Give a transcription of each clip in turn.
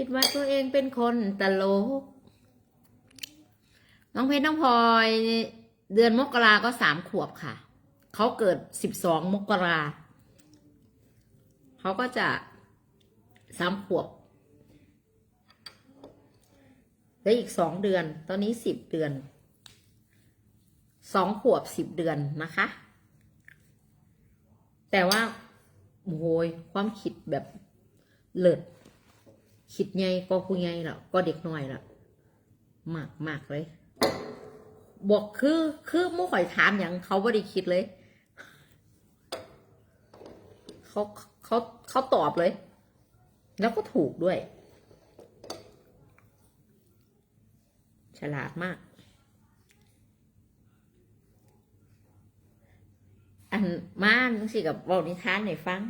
คิดว่าตัวเองเป็นคนตลก น้องเพชรน้องพลอยเดือนมกราก็สามขวบค่ะ เขาเกิดสิบสองมกราเขาก็จะสามขวบแล้วอีกสองเดือน ตอนนี้สิบเดือน สองขวบสิบเดือนนะคะ แต่ว่าโอ้ยความคิดแบบเลิศ คิดไงก็ผู้ใหญ่ละก็เด็กน้อยละมากมากเลยบอกคือคือมู่ข่อยถามอย่างเขาไม่ได้คิดเลย เขาเขาเขาตอบเลย แล้วก็ถูกด้วย ฉลาดมาก อันมานึกสิกับเว่านิทานให้ฟัง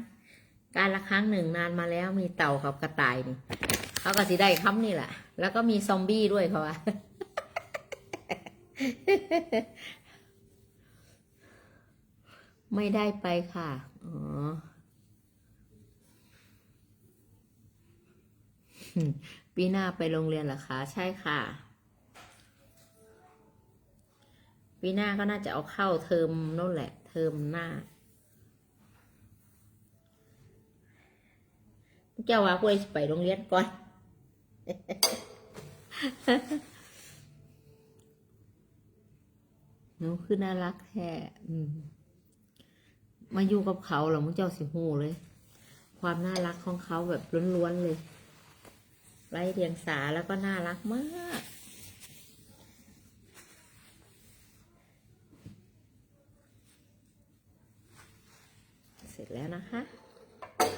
การละครั้งหนึ่งนานมาแล้วมีเต่ากับกระต่ายนี่ เขาก็สิได้คำนี่แหละ แล้วก็มีซอมบี้ด้วยเขาว่าไม่ได้ไปค่ะ อ๋อ ปีหน้าไปโรงเรียนเหรอคะ ใช่ค่ะ ปีหน้าก็น่าจะเอาเข้าเทอมนั่นแหละ เทอมหน้า เจ้าว่าคุยไปโรงเรียนก่อน หนูคือน่ารักแท้อืมมาอยู่กับเขาเหรอมึงเจ้าสิหูเลย ความน่ารักของเขาแบบล้วนๆเลย ไร้เดียงสาแล้วก็น่ารักมากเสร็จแล้วนะคะ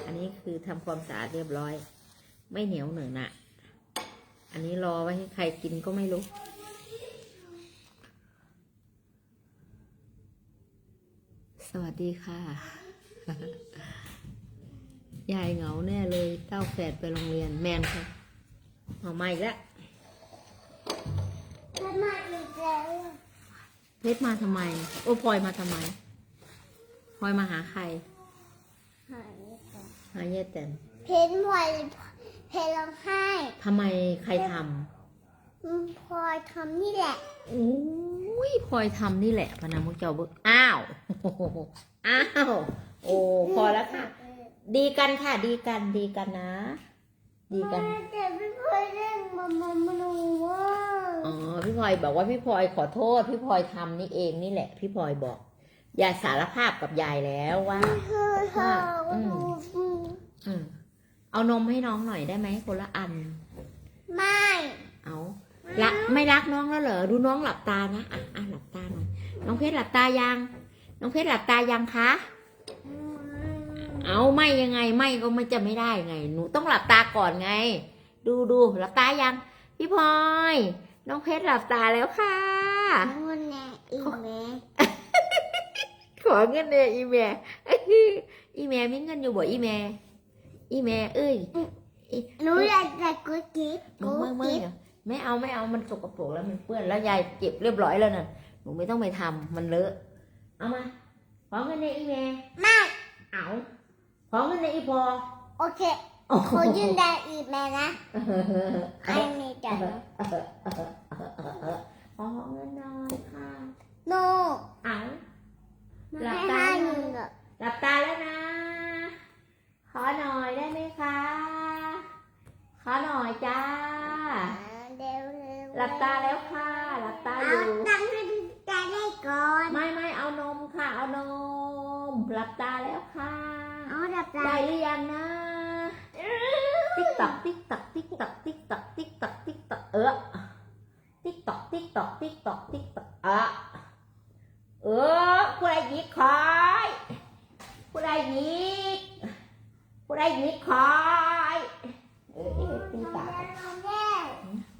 อันนี้คือทำความสะอาดเรียบร้อย ไม่เหนียวเหนอะหนะ อันนี้รอไว้ให้ใครกินก็ไม่รู้สวัสดีค่ะ ยายเหงาแน่เลยเต้าแฝดไปโรงเรียนแมนค่ะเอามาอีกแล้วทำไมอีกแล้วเพชรมาทำไม โอ้พลอยมาทำไมพลอยมาหาใคร หายไปหาเย่แตนเพนพลอย เพนร้องไห้ทำไมใครทอืมพลอยทำนี่แหละำโอ้ยพลอยทำนี่แหละพนามุกเจ้าเบิกอ้าวอ้าว โอ้พอแล้วค่ะ ดีกันค่ะดีกันดีกันนะ ดีกันแม่แต่ไม่พลอยเล่นมามามาดูว่าอ๋อพี่พลอยบอกว่าพี่พลอยขอโทษ พี่พลอยทำนี่เองนี่แหละ พี่พลอยบอกอย่าสารภาพกับยายแล้วว่า เธอเธอ อืม อืม อืม เอานมให้น้องหน่อยได้ไหมคนละอัน ไม่ เอารักไม่รักน้องแล้วเหรอ ดูน้องหลับตานะ อะอะหลับตาหน่อย น้องเพชรหลับตายัง น้องเพชรหลับตายังคะอืมเอาไม่ยังไงไม่ก็ไม่จะไม่ได้ไง หนูต้องหลับตาก่อนไง ดูดูหลับตายัง พี่พลอย น้องเพชรหลับตาแล้วค่ะนู่นแน่อีกแม่ขอเงินเลยอีแม่อีแม่มีเงินอยู่บ่อีแม่ อีแม่เอ้ยหนูอยากจะกุ๊กกิ๊บมึกุ๊งกมึงมึงกิ๊บอะไม่เอาไม่เอามันสกปรกแล้วมันเปื้อนแล้วยายเก็บเรียบร้อยแล้วน่ะหนูไม่ต้องไปทำมันเลอะเอามาขอเงินในอีแม่ไม่เอาขอเงินในอีพอโอเคขอยืนได้อีกแม่นะไอ้นี่จ้ะขอเงินหน่อยค่ะโนเอาไม่หลับให้ตาหนึ่งอะหลับตาแล้วนะ ขอหน่อยได้ไหมคะ ข อหน่อยจ้าเดี๋ยวเร็วหลับตาแล้วค่ะ หลับตาอเอายู่ตังค์ให้พี่ตาได้ก่อนไม่ไม่เอานมค่ะ เอานม หลับตาแล้วค่ะ เอาหลับตาได้หรือยังนะ ติ๊กตักติ๊กตักติ๊กตักติ๊กตักติ๊กตักติ๊กตักเออติ๊กตักติ๊กตักติ๊กตักติ๊กตักอะเออผู้ใดหยิกคอยผู้ใดหยิกผู้ใดหยิกคอยเออเออติ๊กตัก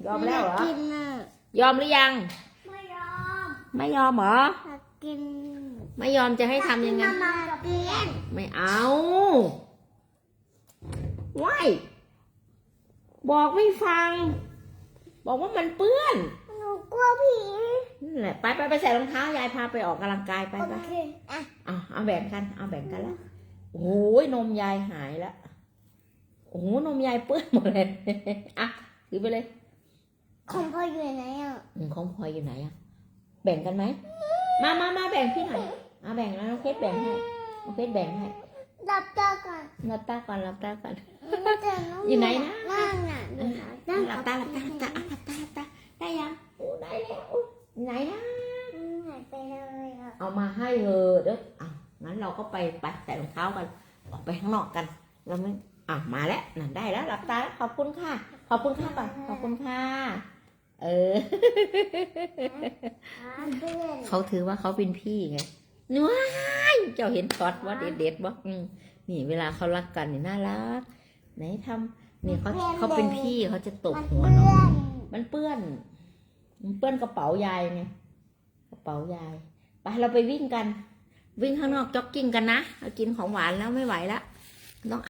ยอมแล้วเหรอ กินน่ะยอมหรือยัง ไม่ยอมไม่ยอมเหรอ อยากกินไม่ยอมจะให้ทำยังไงมามากินไม่เอาว้ายบอกไม่ฟัง บอกว่ามันเปื้อน หนูกลัวผีนั่นแหละไปไปไปใส่รองเท้ายายพาไปออกกำลังกายไปโอไปเคอะ เอาเอาแบ่งกัน เอาแบ่งกันแล้วโอ้ยนมยายหายแล้ว โอ้โหนมยายเปื้อนหมดเลยอะถือไปเลยของพ่ออยู่ไหนอะอืมของพลอยอยู่ไหนอะแบ่งกันไหมมามามาแบ่งพี่หน่อยอะแบ่งแล้วน้องเพชรแบ่งให้น้องเพชรแบ่งให้รับตาก่อนรับตาก่อนรับตาก่อน แต่อยู่ไหนนะ นั่งน่ะอยู่ไหนหลับตาหลับตาหลับตาอะหลับตาหลับตาได้ยังโอ้ได้แล้วอุ๊ยไหนนะหายไปเลยอะเอามาให้เลยเด้ออะงั้นเราก็ไปไปใส่รองเท้ากันออกไปข้างนอกกันแล้วไม่ อะมาแล้วนั่นได้แล้วหลับตาแล้วขอบคุณค่ะ ขอบคุณค่ะก่อนขอบคุณค่ะ เออเพื่อนเขาถือว่าเขาเป็นพี่ไงว้ายเจ้าเห็นช็อตว่าเด็ดเด็ดๆบ่อืมนี่เวลาเขารักกันนี่น่ารัก ไหนทำนี่เขาเขาเป็นพี่เขาจะตบมันหัวเพื่น้อองนมันเปื้อนมันเปื้อนกระเป๋ายายไงกระเป๋ายายไปเราไปวิ่งกัน วิ่งข้างนอกจ็อกกิ้งกันนะ เรากินของหวานแล้วไม่ไหวแล้วต้อง